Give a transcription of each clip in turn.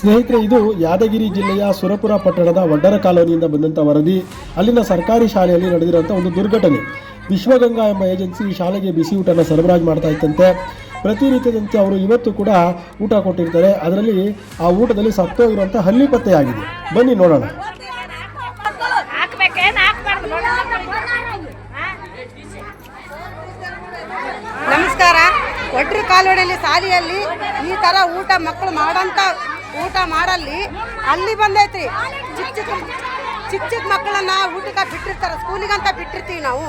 ಸ್ನೇಹಿತರೆ, ಇದು ಯಾದಗಿರಿ ಜಿಲ್ಲೆಯ ಸುರಪುರ ಪಟ್ಟಣದ ವಡ್ಡರ ಕಾಲೋನಿಯಿಂದ ಬಂದಂಥ ವರದಿ. ಅಲ್ಲಿನ ಸರ್ಕಾರಿ ಶಾಲೆಯಲ್ಲಿ ನಡೆದಿರುವಂಥ ಒಂದು ದುರ್ಘಟನೆ. ವಿಶ್ವಗಂಗಾ ಎಂಬ ಏಜೆನ್ಸಿ ಶಾಲೆಗೆ ಬಿಸಿ ಊಟನ ಸರಬರಾಜು ಮಾಡ್ತಾ ಇತ್ತಂತೆ ರೀತಿಯದಂತೆ ಅವರು ಇವತ್ತು ಕೂಡ ಊಟ ಕೊಟ್ಟಿರ್ತಾರೆ. ಅದರಲ್ಲಿ ಆ ಊಟದಲ್ಲಿ ಸತ್ತೋಗಿರುವಂಥ ಹಲ್ಲಿ ಪತ್ತೆಯಾಗಿದೆ. ಬನ್ನಿ ನೋಡೋಣ. ನಮಸ್ಕಾರ. ಒಟ್ರ ಕಾಲೋಡಿಯಲ್ಲಿ ಶಾಲೆಯಲ್ಲಿ ಈ ತರ ಊಟ ಮಕ್ಕಳು ಮಾಡಂತ ಊಟ ಮಾಡಲ್ಲಿ ಅಲ್ಲಿ ಬಂದೈತ್ರಿ. ಚಿಕ್ಕ ಚಿಕ್ಕ ಚಿಕ್ಕ ಚಿಕ್ಕ ಮಕ್ಕಳನ್ನ ಊಟಕ್ಕೆ ಬಿಟ್ಟಿರ್ತಾರೆ, ಸ್ಕೂಲಿಗಂತ ಬಿಟ್ಟಿರ್ತೀವಿ ನಾವು.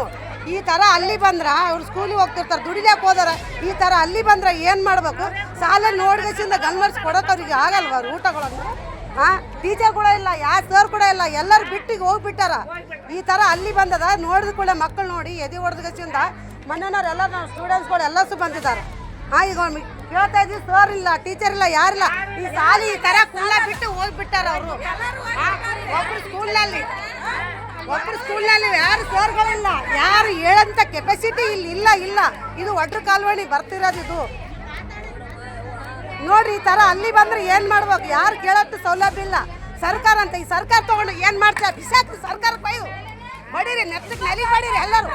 ಈ ತರ ಅಲ್ಲಿ ಬಂದ್ರ ಅವ್ರು ಸ್ಕೂಲಿಗೆ ಹೋಗ್ತಿರ್ತಾರೆ, ದುಡಿಲಿಕ್ಕೆ ಹೋದಾರ, ಈ ತರ ಅಲ್ಲಿ ಬಂದ್ರ ಏನು ಮಾಡಬೇಕು? ಸಾಲ ನೋಡ್ಗಸಿಂದ ಗನ್ವರ್ಸ್ ಅವ್ರಿಗೆ ಆಗಲ್ವ ಅವ್ರು ಊಟಗಳನ್ನು? ಹಾಂ ಕೂಡ ಇಲ್ಲ ಯಾವ ಸರ್ ಕೂಡ ಇಲ್ಲ, ಎಲ್ಲರೂ ಬಿಟ್ಟಿಗೆ ಹೋಗ್ಬಿಟ್ಟಾರ. ಈ ತರ ಅಲ್ಲಿ ಬಂದದ, ನೋಡಿದ ಕೂಡ ಮಕ್ಕಳು ನೋಡಿ ಎದೆ ಹೊಡೆದಗಸಿಂದ ಮನೆಯವ್ರು ಎಲ್ಲ ಸ್ಟೂಡೆಂಟ್ಸ್ಗಳು ಎಲ್ಲಸು ಬಂದಿದ್ದಾರೆ. ಹಾಂ ಈಗ ಕೇಳ್ತಾ ಇದ್ವಿ ಸರ್ ಇಲ್ಲ ಟೀಚರ್ ಇಲ್ಲ ಯಾರಿಲ್ಲ ಈ ಸಾಲಿ ಈ ತರ ಕುಳ್ಳ ಬಿಟ್ಟು ಹೋಗ್ಬಿಟ್ಟಾರ ಅವರು. ಒಬ್ರು ಸ್ಕೂಲ್ನಲ್ಲಿ ಒಬ್ರು ಸ್ಕೂಲ್ನಲ್ಲಿ ಯಾರು ಸರ್ಗಳಿಲ್ಲ ಯಾರು ಹೇಳಂತ ಕೆಪಾಸಿಟಿ ಇಲ್ಲಿ ಇಲ್ಲ ಇಲ್ಲ. ಇದು ಒಡ್ರ ಕಾಲ್ವಳಿ ಬರ್ತಿರೋದು ಇದು. ನೋಡ್ರಿ, ಈ ತರ ಅಲ್ಲಿ ಬಂದ್ರೆ ಏನ್ ಮಾಡ್ಬೇಕು? ಯಾರು ಕೇಳೋದು ಸೌಲಭ್ಯ ಇಲ್ಲ. ಸರ್ಕಾರ ಅಂತ, ಈ ಸರ್ಕಾರ ತಗೊಂಡು ಏನ್ ಮಾಡ್ತಾರೆ ಬಿಸಾಕ್ತು ಸರ್ಕಾರ ಬೈದು ಬಡೀರಿ ನೆತ್ತಕ್ಕೆ ನೆಲಿ ಬಡೀರಿ ಎಲ್ಲರೂ.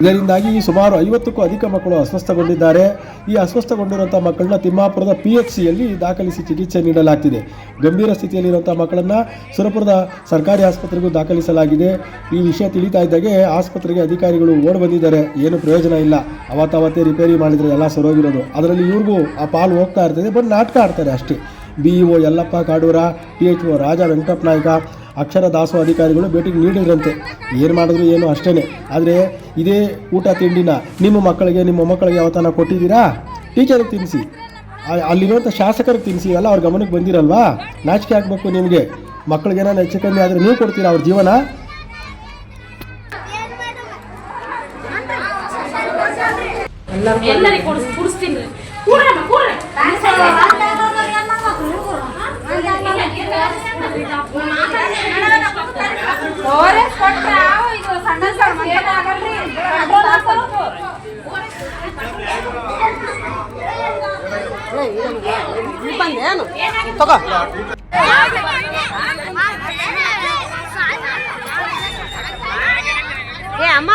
ಇದರಿಂದಾಗಿ ಸುಮಾರು ಐವತ್ತಕ್ಕೂ ಅಧಿಕ ಮಕ್ಕಳು ಅಸ್ವಸ್ಥಗೊಂಡಿದ್ದಾರೆ. ಈ ಅಸ್ವಸ್ಥಗೊಂಡಿರುವಂಥ ಮಕ್ಕಳನ್ನ ತಿಮ್ಮಾಪುರದ ಪಿ ಎಚ್ ಸಿಯಲ್ಲಿ ದಾಖಲಿಸಿ ಚಿಕಿತ್ಸೆ ನೀಡಲಾಗ್ತಿದೆ. ಗಂಭೀರ ಸ್ಥಿತಿಯಲ್ಲಿರುವಂಥ ಮಕ್ಕಳನ್ನ ಸುರಪುರದ ಸರ್ಕಾರಿ ಆಸ್ಪತ್ರೆಗೂ ದಾಖಲಿಸಲಾಗಿದೆ. ಈ ವಿಷಯ ತಿಳಿತಾ ಇದ್ದಾಗೆ ಆಸ್ಪತ್ರೆಗೆ ಅಧಿಕಾರಿಗಳು ಓಡ್ ಬಂದಿದ್ದಾರೆ. ಏನು ಪ್ರಯೋಜನ ಇಲ್ಲ. ಅವತ್ತಾವತ್ತೇ ರಿಪೇರಿ ಮಾಡಿದರೆ ಎಲ್ಲ ಸರೋಗಿರೋದು ಅದರಲ್ಲಿ ಇವ್ರಿಗೂ ಆ ಪಾಲು ಹೋಗ್ತಾ ಇರ್ತದೆ ಬಟ್ ನಾಟಕ ಆಡ್ತಾರೆ ಅಷ್ಟೇ. B E O Yallappa Kadura, T H O Raja Venkatappa Naik ಅಕ್ಷರ ದಾಸೋ ಅಧಿಕಾರಿಗಳು ಭೇಟಿ ನೀಡಿದ್ರಂತೆ. ಏನು ಮಾಡಿದ್ರು ಏನು ಅಷ್ಟೇ ಆದರೆ ಇದೇ ಊಟ ತಿಂಡಿನ ನಿಮ್ಮ ಮಕ್ಕಳಿಗೆ ನಿಮ್ಮ ಮಕ್ಕಳಿಗೆ ಯಾವತ್ತಾನ ಕೊಟ್ಟಿದ್ದೀರಾ? ಟೀಚರ್ಗೆ ತಿನ್ನಿಸಿ ಅಲ್ಲಿರುವಂಥ ಶಾಸಕರಿಗೆ ತಿನ್ನಿಸಿ ಎಲ್ಲ ಅವ್ರ ಗಮನಕ್ಕೆ ಬಂದಿರಲ್ವಾ? ನಾಚಿಕೆ ಹಾಕ್ಬೇಕು ನಿಮಗೆ. ಮಕ್ಕಳಿಗೆ ಏನಾದ್ರು ಹೆಚ್ಚು ಕಮ್ಮಿ ಆದರೆ ನೀವು ಕೊಡ್ತೀರಾ ಅವ್ರ ಜೀವನ? ಎಲ್ಲರಿಗೂ ಕೊಡಿಸ್ ಕುಡಿಸ್ತೀನಿ. ಬಂದೇನು ತಗೋ ಏ ಅಮ್ಮ.